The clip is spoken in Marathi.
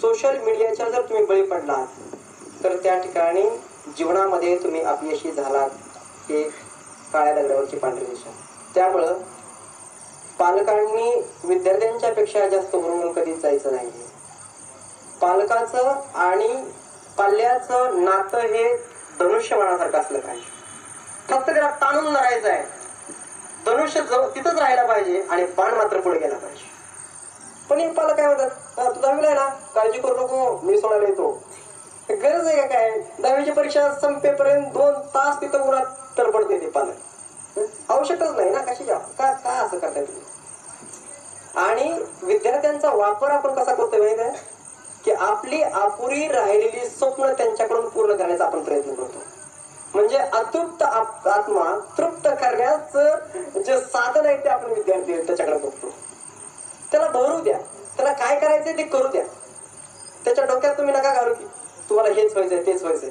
सोशल मीडियाच्या जर तुम्ही बळी पडलात तर त्या ठिकाणी जीवनामध्ये तुम्ही अपयशी झालात हे काळ्या दगडावरची पांढरी दिशा. त्यामुळं पालकांनी विद्यार्थ्यांच्या पेक्षा जास्त म्हणून कधीच जायचं नाही. पालकाचं आणि पाल्याचं नातं हे धनुष्यबाणासारखं असलं पाहिजे. फक्त त्याला ताणून धरायचं आहे धनुष्य जवळ तिथंच राहायला पाहिजे आणि बाण मात्र पुढे गेला पाहिजे. पण एक पालक काय म्हणतात तू दहावीला आहे ना काळजी करू नको मी सोडायला येतो. गरज आहे का काय? दहावीची परीक्षा संपेपर्यंत दोन तास तिथं उन्हात तरपडते ते पालक. आवश्यकच नाही ना कशी का का असं करताय तुम्ही? आणि विद्यार्थ्यांचा वापर आपण कसा करतोय माहिती आहे? की आपली अपुरी राहिलेली स्वप्न त्यांच्याकडून पूर्ण करण्याचा आपण प्रयत्न करतो. म्हणजे अतृप्त आप- आत्मा तृप्त करण्याचं जे साधन आहे ते आपण विद्यार्थी त्याच्याकडे बघतो त्याला भरू द्या त्याला काय करायचंय ते करू द्या. त्याच्या डोक्यात तुम्ही नका घालू की. तुम्हाला हेच व्हायचंय तेच व्हायचंय.